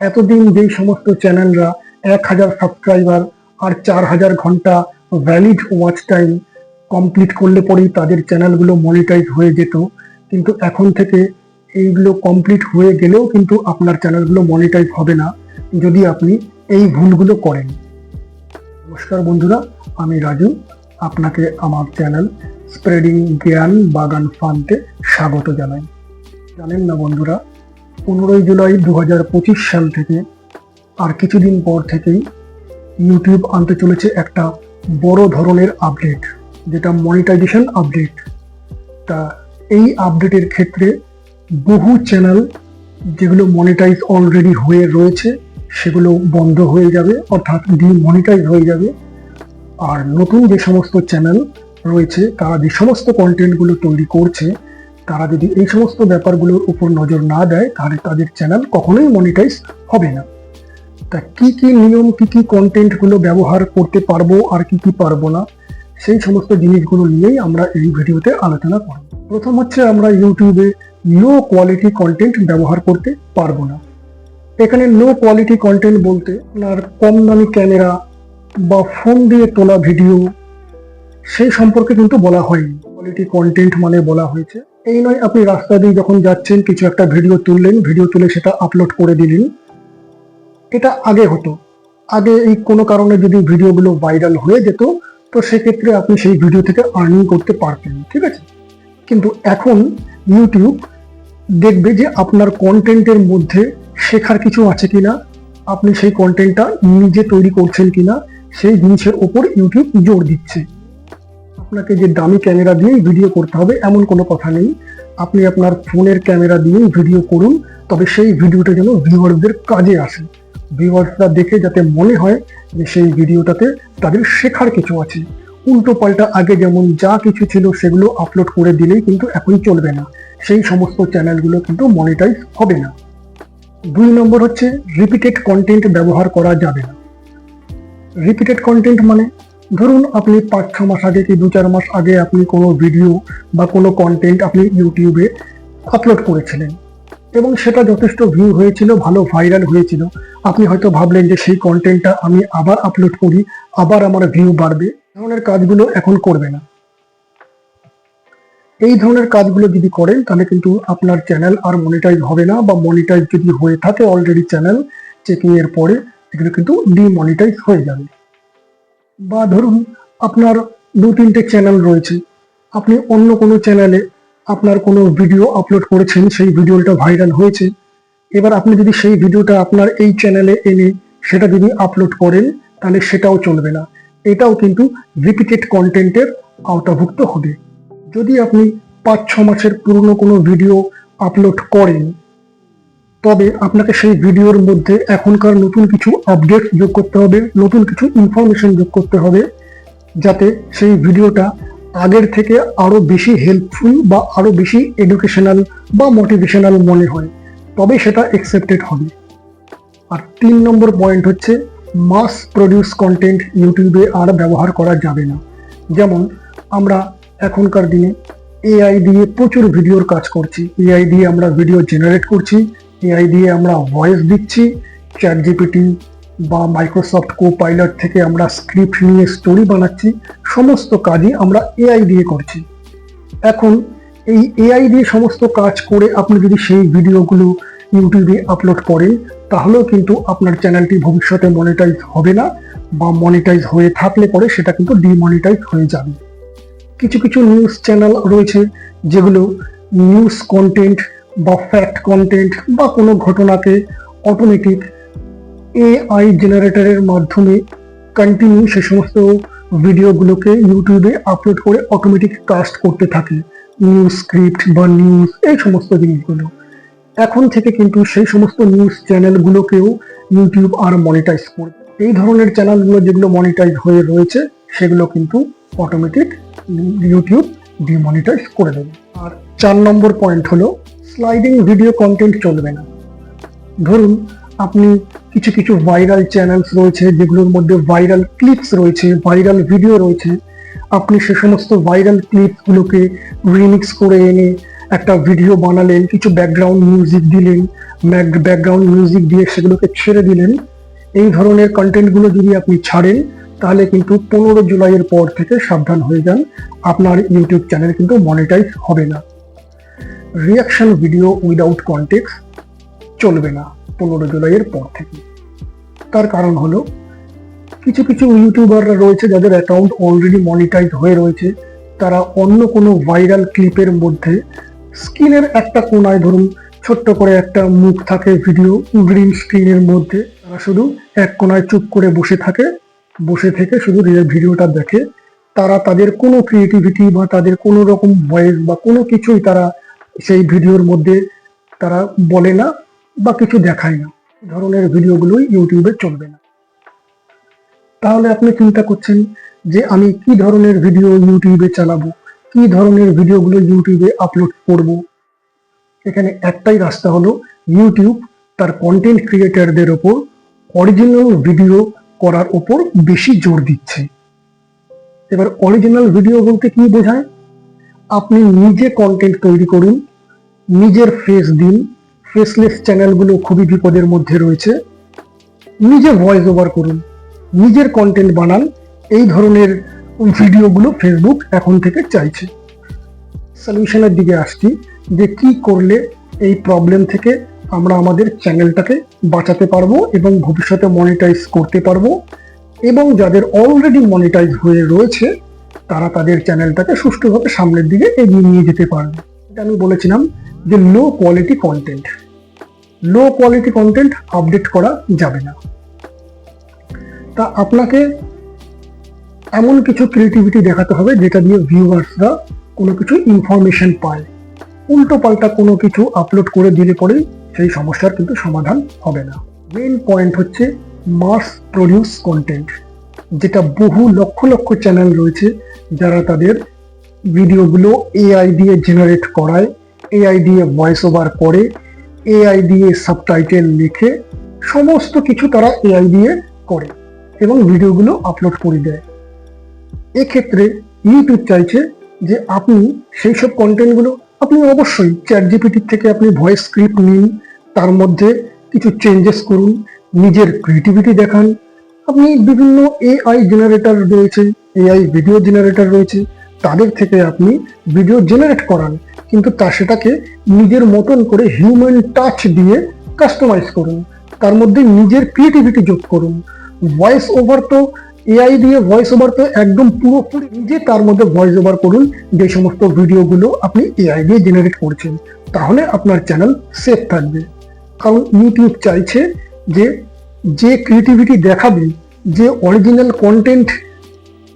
এতদিন যেই সমস্ত চ্যানেলরা এক হাজার সাবস্ক্রাইবার আর চার হাজার ঘণ্টা ভ্যালিড ওয়াচ টাইম কমপ্লিট করলে পরেই তাদের চ্যানেলগুলো মনিটাইজ হয়ে যেত। কিন্তু এখন থেকে এইগুলো কমপ্লিট হয়ে গেলেও কিন্তু আপনার চ্যানেলগুলো মনিটাইজ হবে না, যদি আপনি এই ভুলগুলো করেন। নমস্কার বন্ধুরা, আমি রাজু, আপনাকে আমার চ্যানেল স্প্রেডিং জ্ঞান বাগান ফান্ডে স্বাগত জানাই। জানেন না বন্ধুরা পনেরোই জুলাই দু হাজার পঁচিশ সাল থেকে আর কিছুদিন পর থেকেই ইউটিউব আনতে চলেছে একটা বড় ধরনের আপডেট যেটা মনিটাইজেশন আপডেট তা এই আপডেটের ক্ষেত্রে বহু চ্যানেল যেগুলো মনিটাইজ অলরেডি হয়ে রয়েছে, সেগুলো বন্ধ হয়ে যাবে, অর্থাৎ ডিমনিটাইজ হয়ে যাবে। আর নতুন যে সমস্ত চ্যানেল রয়েছে, তারা যে সমস্ত কন্টেন্টগুলো তৈরি করছে তারা যদি এই সমস্ত ব্যাপারগুলোর উপর নজর না দেয়, তাহলে তাদের চ্যানেল কখনোই মনিটাইজ হবে না। তা কি কি নিয়ম, কি কি কন্টেন্টগুলো ব্যবহার করতে পারব আর কি কি পারব না, সেই সমস্ত জিনিসগুলো নিয়েই আমরা এই ভিডিওতে আলোচনা করব। প্রথম হচ্ছে আমরা ইউটিউবে লো কোয়ালিটি কন্টেন্ট ব্যবহার করতে পারব না। এখানে লো কোয়ালিটি কন্টেন্ট বলতে আপনার কম দামি ক্যামেরা বা ফোন দিয়ে তোলা ভিডিও সেই সম্পর্কে কিন্তু বলা হয়নি। কোয়ালিটি কন্টেন্ট মানে বলা হয়েছে। এই নয়, আপনি রাস্তা দিয়ে যখন যাচ্ছেন, কিছু একটা ভিডিও তুললেন। ভিডিও তুলে সেটা আপলোড করে দিলেন। এটা আগে হতো। আগে এই কোনো কারণে যদি ভিডিওগুলো ভাইরাল হয়ে যেত, তো সেক্ষেত্রে আপনি সেই ভিডিও থেকে আর্নিং করতে পারতেন, ঠিক আছে? কিন্তু এখন ইউটিউব দেখবে যে আপনার কন্টেন্টের মধ্যে শেখার কিছু আছে কিনা, আপনি সেই কন্টেন্টটা নিজে তৈরি করছেন কিনা, সেই জিনিসের ওপর ইউটিউব জোর দিচ্ছে। আপনাকে যে দামি ক্যামেরা দিয়েই ভিডিও করতে হবে, এমন কোনো কথা নেই। আপনি আপনার ফোনের ক্যামেরা দিয়েই ভিডিও করুন, তবে সেই ভিডিওটা যেন ভিউয়ারদের কাজে আসে। ভিউয়ার্সরা দেখে যাতে মনে হয় যে সেই ভিডিওটাতে তাদের শেখার কিছু আছে। উল্টো পাল্টা আগে যেমন যা কিছু ছিল সেগুলো আপলোড করে দিলেই কিন্তু এখন চলবে না। সেই সমস্ত চ্যানেলগুলো কিন্তু মনিটাইজ হবে না। দুই নম্বর হচ্ছে রিপিটেড কন্টেন্ট ব্যবহার করা যাবে না। রিপিটেড কন্টেন্ট মানে ধরুন আপনি পাঁচ, ছ মাস আগে কি দু, চার মাস আগে আপনি কোনো ভিডিও বা কোনো কন্টেন্ট আপনি ইউটিউবে আপলোড করেছিলেন এবং সেটা যথেষ্ট ভিউ হয়েছিল, ভালো ভাইরাল হয়েছিল। আপনি হয়তো ভাবলেন যে সেই কন্টেন্টটা আমি আবার আপলোড করি, আবার আমার ভিউ বাড়বে। ধরনের কাজগুলো এখন করবে না। এই ধরনের কাজগুলো যদি করেন, তাহলে কিন্তু আপনার চ্যানেল আর মনিটাইজ হবে না বা মনিটাইজ যদি হয়ে থাকে অলরেডি চ্যানেল চেকিং এর পরে, এগুলো কিন্তু ডিমনিটাইজ হয়ে যাবে। বা ধরুন আপনার দু তিনটে চ্যানেল রয়েছে, আপনি অন্য কোনো চ্যানেলে আপনার কোনো ভিডিও আপলোড করেছেন, সেই ভিডিওটা ভাইরাল হয়েছে, এবার আপনি যদি সেই ভিডিওটা আপনার এই চ্যানেলে এনে সেটা যদি আপলোড করেন, তাহলে সেটাও চলবে না। এটাও কিন্তু রিপিটেড কন্টেন্টের আওতাভুক্ত হবে। যদি আপনি পাঁচ ছ মাসের পুরনো কোনো ভিডিও আপলোড করেন তবে আপনাকে সেই ভিডিওর মধ্যে এখনকার নতুন কিছু আপডেট যোগ করতে হবে, নতুন কিছু ইনফরমেশন যোগ করতে হবে, যাতে সেই ভিডিওটা আগের থেকে আরও বেশি হেল্পফুল বা আরও বেশি এডুকেশনাল বা মোটিভেশনাল মনে হয়। তবে সেটা একসেপ্টেড হবে। আর তিন নম্বর পয়েন্ট হচ্ছে মাস প্রডিউস কন্টেন্ট ইউটিউবে আর ব্যবহার করা যাবে না। যেমন, আমরা এখনকার দিনে এআই দিয়ে প্রচুর ভিডিওর কাজ করছি। এআই দিয়ে আমরা ভিডিও জেনারেট করছি। এআই দিয়ে আমরা ভয়েস দিচ্ছি চ্যাট জিপিটি বা মাইক্রোসফট কো পাইলট থেকে আমরা স্ক্রিপ্ট নিয়ে স্টোরি বানাচ্ছি, সমস্ত কাজই আমরা এআই দিয়ে করছি। এখন এই এআই দিয়ে সমস্ত কাজ করে আপনি যদি সেই ভিডিওগুলো ইউটিউবে আপলোড করেন, তাহলেও কিন্তু আপনার চ্যানেলটি ভবিষ্যতে মনিটাইজ হবে না বা মনিটাইজ হয়ে থাকলে পরে সেটা কিন্তু ডিমনিটাইজ হয়ে যাবে। কিছু কিছু নিউজ চ্যানেল রয়েছে, যেগুলো নিউজ কন্টেন্ট বা ফ্যাক্ট কন্টেন্ট বা কোনো ঘটনাকে অটোমেটিক এআই জেনারেটরের মাধ্যমে কন্টিনিউ সে সমস্ত ভিডিওগুলোকে ইউটিউবে আপলোড করে অটোমেটিক কাস্ট করতে থাকে। নিউজ স্ক্রিপ্ট বা নিউজ এই সমস্ত জিনিসগুলো। এখন থেকে কিন্তু সেই সমস্ত নিউজ চ্যানেলগুলোকেও ইউটিউব আর মনিটাইজ করবে। এই ধরনের চ্যানেলগুলো যেগুলো মনিটাইজ হয়ে রয়েছে, সেগুলো কিন্তু অটোমেটিক ইউটিউব ডিমনিটাইজ করে দেবে। আর চার নম্বর পয়েন্ট হলো স্লাইডিং ভিডিও কন্টেন্ট চলবে না। ধরুন, আপনি কিছু কিছু ভাইরাল চ্যানেলস রয়েছে, যেগুলোর মধ্যে ভাইরাল ক্লিপস রয়েছে ভাইরাল ভিডিও রয়েছে। আপনি সে সমস্ত ভাইরাল ক্লিপগুলোকে রিমিক্স করে এনে একটা ভিডিও বানালেন, কিছু ব্যাকগ্রাউন্ড মিউজিক দিলেন ব্যাকগ্রাউন্ড মিউজিক দিয়ে সেগুলোকে ছেড়ে দিলেন। এই ধরনের কন্টেন্টগুলো যদি আপনি ছাড়েন, তাহলে কিন্তু পনেরো জুলাইয়ের পর থেকে সাবধান হয়ে যান। আপনার ইউটিউব চ্যানেল কিন্তু মনিটাইজ হবে না। রিয়াকশন ভিডিও উইদাউট কন্টেক্স চলবে না পনেরো জুলাইয়ের পর থেকে। তার কারণ হলো, কিছু কিছু ইউটিউবাররা রয়েছে যাদের অ্যাকাউন্ট অলরেডি মনিটাইজ হয়ে রয়েছে। তারা অন্য কোনো ভাইরাল ক্লিপের মধ্যে স্ক্রিনের একটা কোনায় ধরুন, ছোট্ট করে একটা মুখ থাকে ভিডিও গ্রিন স্ক্রিনের মধ্যে, তারা শুধু এক কোনায় চুপ করে বসে থাকে, বসে থেকে শুধু ভিডিওটা দেখে। তারা তাদের কোনো ক্রিয়েটিভিটি বা তাদের কোনো রকম ভয়েস বা কোনো কিছুই তারা সেই ভিডিওর মধ্যে তারা বলে না বা কিছু দেখায় না। ধরনের ভিডিওগুলোই ইউটিউবে চলবে না। তাহলে আপনি চিন্তা করছেন যে আমি কি ধরনের ভিডিও ইউটিউবে চালাবো? কি ধরনের ভিডিওগুলো ইউটিউবে আপলোড করব? এখানে একটাই রাস্তা হলো ইউটিউব তার কন্টেন্ট ক্রিয়েটারদের ওপর অরিজিনাল ভিডিও করার ওপর বেশি জোর দিচ্ছে। এবার অরিজিনাল ভিডিও বলতে কি বোঝায়? আপনি নিজে কন্টেন্ট তৈরি করুন নিজের ফেস দিন। ফেসলেস চ্যানেলগুলো খুবই বিপদের মধ্যে রয়েছে। নিজে ভয়েস ওভার করুন, নিজের কন্টেন্ট বানান। এই ধরনের ভিডিওগুলো ফেসবুক এখন থেকে চাইছে। সলিউশনের দিকে আসছি, যে কি করলে এই প্রবলেম থেকে আমরা আমাদের চ্যানেলটাকে বাঁচাতে পারব এবং ভবিষ্যতে মনিটাইজ করতে পারব। এবং যাদের অলরেডি মনিটাইজ হয়ে রয়েছে, তারা তাদের চ্যানেলটাকে সুষ্ঠুভাবে সামনের দিকে এগিয়ে নিয়ে যেতে পারবে। এটা আমি বলেছিলাম যে low quality content low quality content update করা যাবে না। তা আপনাকে এমন কিছু ক্রিয়েটিভিটি দেখাতে হবে যেটা দিয়ে ভিউয়ার্সরা কোনো কিছু ইনফরমেশন পায়। উল্টো পাল্টা কোনো কিছু আপলোড করে দিলে পরে সেই সমস্যার কিন্তু সমাধান হবে না। মেন পয়েন্ট হচ্ছে মাস প্রডিউস কন্টেন্ট যেটা বহু লক্ষ লক্ষ চ্যানেল রয়েছে যারা তাদের ভিডিওগুলো এআই দিয়ে জেনারেট করায়। এআই দিয়ে ভয়েস ওভার করে এআই দিয়ে সাবটাইটেল লিখে সমস্ত কিছু তারা এআই দিয়ে করে এবং ভিডিওগুলো আপলোড করে দেয়। এক্ষেত্রে ইউটিউব চাইছে যে আপনি সেই সব কন্টেন্টগুলো আপনি অবশ্যই চ্যাট জিপিটির থেকে আপনি ভয়েস স্ক্রিপ্ট নিন, তার মধ্যে কিছু চেঞ্জেস করুন, নিজের ক্রিয়েটিভিটি দেখান। আপনি বিভিন্ন এআই জেনারেটর রয়েছে এআই ভিডিও জেনারেটর রয়েছে, তাদের থেকে আপনি ভিডিও জেনারেট করান। কিন্তু তা সেটাকে নিজের মতন করে হিউম্যান টাচ দিয়ে কাস্টমাইজ করুন। তার মধ্যে নিজের ক্রিয়েটিভিটি যোগ করুন। ভয়েস ওভার তো এআই দিয়ে ভয়েস ওভার তো একদম পুরোপুরি নিজে তার মধ্যে ভয়েস ওভার করুন যে সমস্ত ভিডিওগুলো আপনি এআই দিয়ে জেনারেট করছেন। তাহলে আপনার চ্যানেল সেফ থাকবে। কারণ ইউটিউব চাইছে যে যে ক্রিয়েটিভিটি দেখাবে, যে অরিজিনাল কন্টেন্ট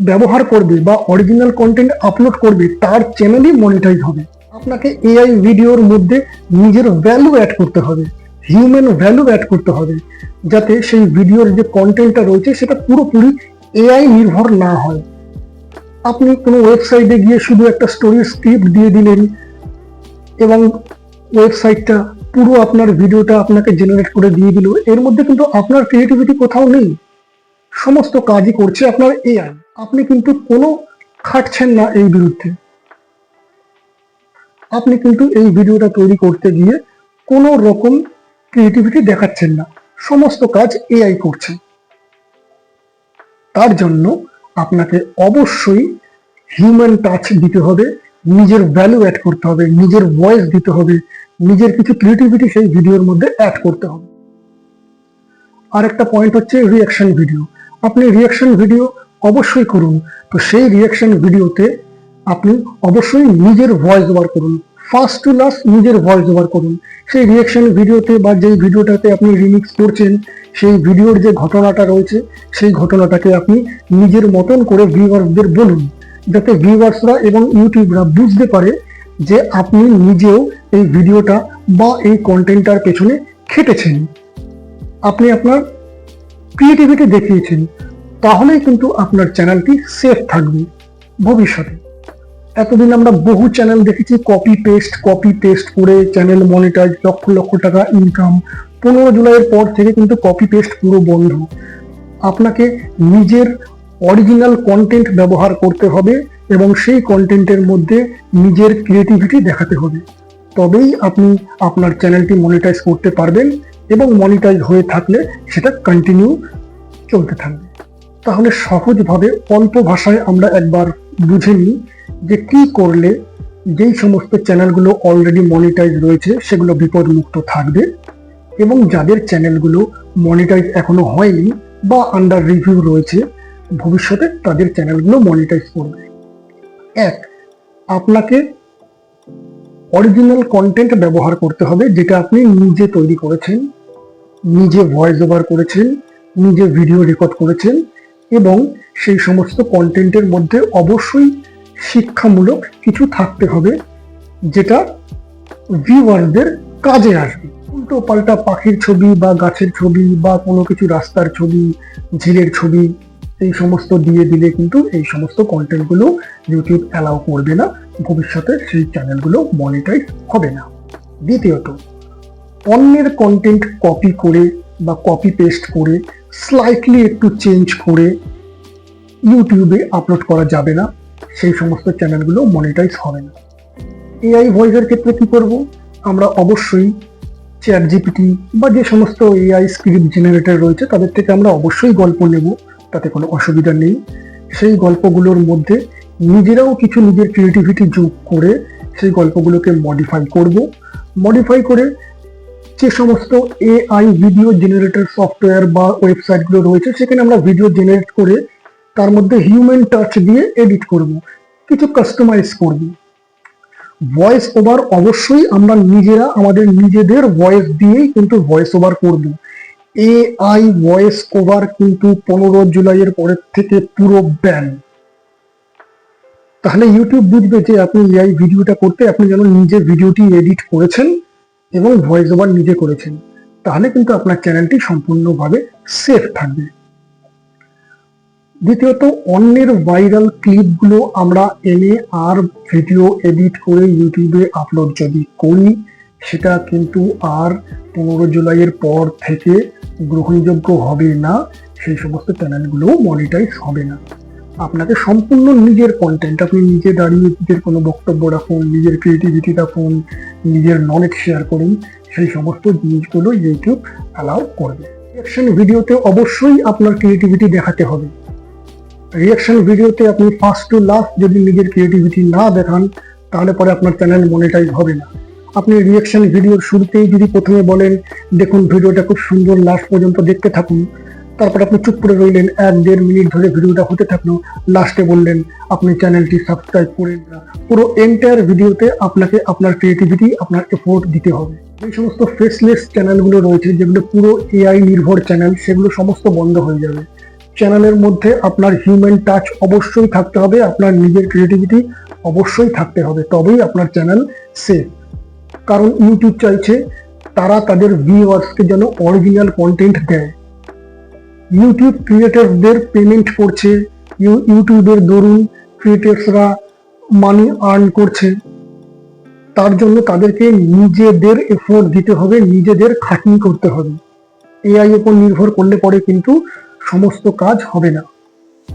ব্যবহার করবে বা অরিজিনাল কন্টেন্ট আপলোড করবে, তার চ্যানেলই মনিটাইজ হবে। আপনাকে এআই ভিডিওর মধ্যে নিজের ভ্যালু অ্যাড করতে হবে হিউম্যান ভ্যালু অ্যাড করতে হবে, যাতে সেই ভিডিওর যে কন্টেন্টটা রয়েছে সেটা পুরোপুরি এআই নির্ভর না হয়। আপনি কোনো ওয়েবসাইটে গিয়ে শুধু একটা স্টোরির স্ক্রিপ্ট দিয়ে দিলেন এবং ওয়েবসাইটটা পুরো আপনার ভিডিওটা আপনাকে জেনারেট করে দিয়ে দিল, এর মধ্যে কিন্তু আপনার ক্রিয়েটিভিটি কোথাও নেই। সমস্ত কাজই করছে আপনার এআই আপনি কিন্তু কোনো খাটছেন না এই বিরুদ্ধে। আপনি কিন্তু এই ভিডিওটা তৈরি করতে গিয়ে কোনো রকম ক্রিয়েটিভিটি দেখাচ্ছেন না। সমস্ত কাজ এআই করছে। তার জন্য আপনাকে অবশ্যই হিউম্যান টাচ দিতে হবে, নিজের ভ্যালু অ্যাড করতে হবে, নিজের ভয়েস দিতে হবে, নিজের কিছু ক্রিয়েটিভিটি সেই ভিডিওর মধ্যে অ্যাড করতে হবে। আর একটা পয়েন্ট হচ্ছে রিয়াকশন ভিডিও আপনি রিয়াকশন ভিডিও অবশ্যই করুন। তো সেই রিয়াকশন ভিডিওতে আপনি অবশ্যই নিজের ভয়েস ওভার করুন। ফার্স্ট টু লাস্ট নিজের ভয়েস ওভার করুন। সেই রিয়াকশন ভিডিওতে বা যেই ভিডিওটাতে আপনি রিমিক্স করছেন, সেই ভিডিওর যে ঘটনাটা রয়েছে, সেই ঘটনাটাকে আপনি নিজের মতন করে ভিউয়ার্সদের বলুন। যাতে ভিউয়ার্সরা এবং ইউটিউবরা বুঝতে পারে যে আপনি নিজেও এই ভিডিওটা বা এই কন্টেন্টটার পেছনে খেটেছেন। আপনি আপনার ক্রিয়েটিভিটি দেখিয়েছেন, তাহলেই কিন্তু আপনার চ্যানেলটি সেফ থাকবে ভবিষ্যতে। এতদিন আমরা বহু চ্যানেল দেখেছি কপি পেস্ট কপি পেস্ট করে চ্যানেল মনিটাইজ লক্ষ লক্ষ টাকা ইনকাম পনেরো জুলাইয়ের পর থেকে কিন্তু কপি পেস্ট পুরো বন্ধ। আপনাকে নিজের অরিজিনাল কন্টেন্ট ব্যবহার করতে হবে এবং সেই কন্টেন্টের মধ্যে নিজের ক্রিয়েটিভিটি দেখাতে হবে। তবেই আপনি আপনার চ্যানেলটি মনিটাইজ করতে পারবেন এবং মনিটাইজ হয়ে থাকলে সেটা কন্টিনিউ চলতে থাকবে। তাহলে সহজভাবে অল্প ভাষায় আমরা একবার বুঝে নিই যে কি করলে যেই সমস্ত চ্যানেলগুলো অলরেডি মনিটাইজ রয়েছে সেগুলো বিপদমুক্ত থাকবে এবং যাদের চ্যানেলগুলো মনিটাইজ এখনও হয়নি বা আন্ডার রিভিউ রয়েছে, ভবিষ্যতে তাদের চ্যানেলগুলো মনিটাইজ করবে। এক, আপনাকে অরিজিনাল কন্টেন্ট ব্যবহার করতে হবে যেটা আপনি নিজে তৈরি করেছেন, নিজে ভয়েস ওভার করেছেন, নিজে ভিডিও রেকর্ড করেছেন এবং সেই সমস্ত কন্টেন্টের মধ্যে অবশ্যই শিক্ষামূলক কিছু থাকতে হবে, যেটা ভিউয়ারদের কাজে আসবে। উল্টো পাল্টা পাখির ছবি বা গাছের ছবি বা কোনো কিছু রাস্তার ছবি, ঝিলের ছবি, এই সমস্ত দিয়ে দিলে কিন্তু এই সমস্ত কন্টেন্টগুলো ইউটিউব অ্যালাউ করবে না, ভবিষ্যতে সেই চ্যানেলগুলো মনিটাইজ হবে না। দ্বিতীয়ত, অন্যের কন্টেন্ট কপি করে বা কপি পেস্ট করে স্লাইটলি একটু চেঞ্জ করে ইউটিউবে আপলোড করা যাবে না। সেই সমস্ত চ্যানেলগুলো মনিটাইজ হবে না। এআই ভয়েসের ক্ষেত্রে কি করব? আমরা অবশ্যই চ্যাট জিপিটি বা যে সমস্ত এআই স্ক্রিপ্ট জেনারেটর রয়েছে, তাদের থেকে আমরা অবশ্যই গল্প নেব, তাতে কোনো অসুবিধা নেই। সেই গল্পগুলোর মধ্যে নিজেরাও কিছু নিজের ক্রিয়েটিভিটি যোগ করে সেই গল্পগুলোকে মডিফাই করব। মডিফাই করে যে সমস্ত এআই ভিডিও জেনারেটর সফটওয়্যার বা ওয়েবসাইটগুলো রয়েছে, সেখানে আমরা ভিডিও জেনারেট করে তার মধ্যে হিউম্যান টাচ দিয়ে এডিট করব, কিছু কাস্টমাইজ করব। ভয়েস ওভার অবশ্যই আমরা নিজেরা, আমাদের নিজেদের ভয়েস দিয়েই কিন্তু ভয়েস ওভার করব। এআই ভয়েস ওভার কিন্তু পনেরো জুলাইয়ের পরের থেকে পুরো ব্যান তাহলে ইউটিউব বুঝবে যে আপনি এআই ভিডিওটা করতে, আপনি যেন নিজে ভিডিওটি এডিট করেছেন। এবং ভয়েস ওভার নিজে করেছেন, তাহলে কিন্তু আপনার চ্যানেলটি সম্পূর্ণভাবে সেফ থাকবে। দ্বিতীয়ত, অন্যের ভাইরাল ক্লিপগুলো আমরা এনে আর ভিডিও এডিট করে ইউটিউবে আপলোড যদি করি, সেটা কিন্তু আর পনেরো জুলাইয়ের পর থেকে গ্রহণযোগ্য হবে না, সেই সমস্ত চ্যানেলগুলো মনিটাইজ হবে না। আপনাকে সম্পূর্ণ নিজের কন্টেন্ট আপনি নিজে দাঁড়িয়ে নিজের কোনো বক্তব্য রাখুন, নিজের ক্রিয়েটিভিটি রাখুন, নিজের নলেজ শেয়ার করুন, সেই সমস্ত জিনিসগুলো ইউটিউব অ্যালাউ করবে। রিয়াকশন ভিডিওতে অবশ্যই আপনার ক্রিয়েটিভিটি দেখাতে হবে। রিয়াকশন ভিডিওতে আপনি ফার্স্ট টু লাস্ট যদি নিজের ক্রিয়েটিভিটি না দেখান, তাহলে পরে আপনার চ্যানেল মনিটাইজ হবে না। আপনি রিয়াকশন ভিডিওর শুরুতেই যদি প্রথমে বলেন, দেখুন ভিডিওটা খুব সুন্দর লাস্ট পর্যন্ত দেখতে থাকুন তারপর আপনি চুপ করে রইলেন এক দেড় মিনিট ধরে ভিডিওটা হতে থাকল। লাস্টে বললেন, আপনি চ্যানেলটি সাবস্ক্রাইব করেন না। পুরো এন্টায়ার ভিডিওতে আপনাকে আপনার ক্রিয়েটিভিটি আপনার এফোর্ট দিতে হবে। এই সমস্ত ফেসলেস চ্যানেলগুলো রয়েছে, যেগুলো পুরো এআই নির্ভর চ্যানেল সেগুলো সমস্ত বন্ধ হয়ে যাবে। চ্যানেলের মধ্যে আপনার হিউম্যান টাচ অবশ্যই থাকতে হবে, আপনার নিজের ক্রিয়েটিভিটি অবশ্যই থাকতে হবে, তবেই আপনার চ্যানেল সেফ কারণ ইউটিউব চাইছে তারা তাদের ভিউয়ার্সকে যেন অরিজিনাল কন্টেন্ট দেয়। ইউটিউব ক্রিয়েটারদের পেমেন্ট করছে ইউ- ইউটিউবের দরুন ক্রিয়েটার্সরা মানি আর্ন করছে। তার জন্য তাদেরকে নিজেদের এফোর্ট দিতে হবে, নিজেদের খাটনি করতে হবে। এআই উপর নির্ভর করলে পরে কিন্তু সমস্ত কাজ হবে না।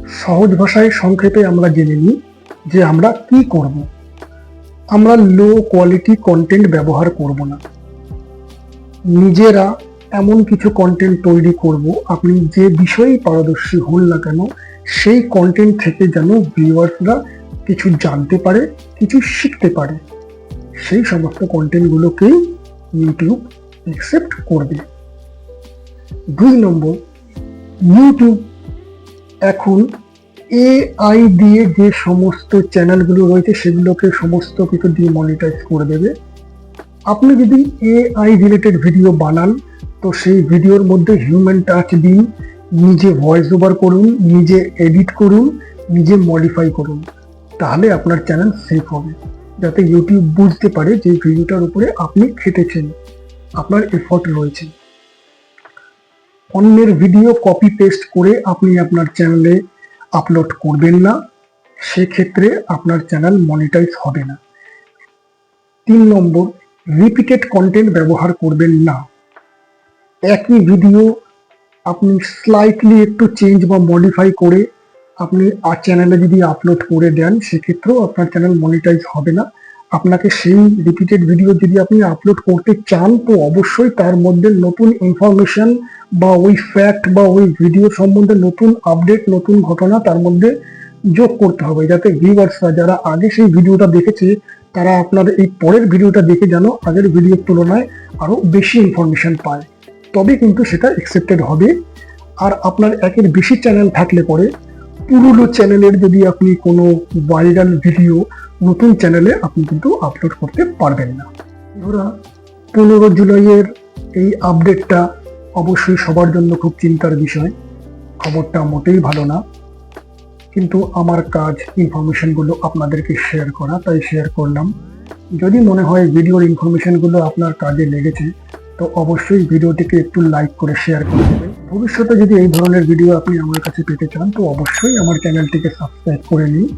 সহজ ভাষায় সংক্ষেপে আমরা জেনে নিই যে আমরা কি করব। আমরা লো কোয়ালিটি কন্টেন্ট ব্যবহার করব না। নিজেরা এমন কিছু কন্টেন্ট তৈরি করব। আপনি যে বিষয়েই পারদর্শী হন না কেন, সেই কন্টেন্ট থেকে যেন ভিউয়ার্সরা কিছু জানতে পারে, কিছু শিখতে পারে। সেই সমস্ত কন্টেন্টগুলোকেই ইউটিউব অ্যাকসেপ্ট করবে। দুই নম্বর ইউটিউব এখন এআই দিয়ে যে সমস্ত চ্যানেলগুলো রয়েছে, সেগুলোকে সমস্ত কিছু দিয়ে মনিটাইজ করে দেবে। আপনি যদি এআই রিলেটেড ভিডিও বানান তো সেই ভিডিওর মধ্যে হিউম্যান টাচ দিন, নিজে ভয়েস ওভার করুন, নিজে এডিট করুন, নিজে মডিফাই করুন। তাহলে আপনার চ্যানেল সেফ হবে। যাতে ইউটিউব বুঝতে পারে যে ভিডিওটার উপরে আপনি খেটেছেন, আপনার এফর্ট রয়েছে। অন্যের ভিডিও কপি পেস্ট করে আপনি আপনার চ্যানেলে আপলোড করবেন না, সেক্ষেত্রে আপনার চ্যানেল মনিটাইজ হবে না। তিন নম্বর রিপিটেড কন্টেন্ট ব্যবহার করবেন না। একই ভিডিও আপনি স্লাইটলি একটু চেঞ্জ বা মডিফাই করে আপনি আর চ্যানেলে যদি আপলোড করে দেন, সেক্ষেত্রেও আপনার চ্যানেল মনিটাইজ হবে না। আপনাকে সেই রিপিটেড ভিডিও যদি আপনি আপলোড করতে চান, তো অবশ্যই তার মধ্যে নতুন ইনফরমেশন বা ওই ফ্যাক্ট বা ওই ভিডিও সম্বন্ধে নতুন আপডেট নতুন ঘটনা তার মধ্যে যোগ করতে হবে, যাতে ভিউয়ার্সরা যারা আগে সেই ভিডিওটা দেখেছে, তারা আপনার এই পরের ভিডিওটা দেখে যেন আগের ভিডিওর তুলনায় আরও বেশি ইনফরমেশন পায়। তবে কিন্তু সেটা অ্যাকসেপ্টেড হবে। আর আপনার একের বেশি চ্যানেল থাকলে পরে পুরনো চ্যানেলের যদি আপনি কোনো ভাইরাল ভিডিও নতুন চ্যানেলে আপনি কিন্তু আপলোড করতে পারবেন না। ধরা পনেরো জুলাইয়ের এই আপডেটটা অবশ্যই সবার জন্য খুব চিন্তার বিষয়। খবরটা মোটেই ভালো না। কিন্তু আমার কাজ ইনফরমেশনগুলো আপনাদেরকে শেয়ার করা, তাই শেয়ার করলাম। যদি মনে হয় ভিডিওর ইনফরমেশনগুলো আপনার কাজে লেগেছে তো অবশ্যই ভিডিওটিকে একটু লাইক করে শেয়ার করে দেবেন। ভবিষ্যতে যদি এই ধরনের ভিডিও আপনি আমার কাছে পেতে চান, তো অবশ্যই আমার চ্যানেলটিকে সাবস্ক্রাইব করে নিন।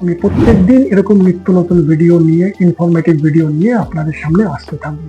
আমি প্রত্যেক দিন এরকম নিত্য নতুন ভিডিও নিয়ে ইনফরমেটিভ ভিডিও নিয়ে আপনাদের সামনে আসতে থাকব।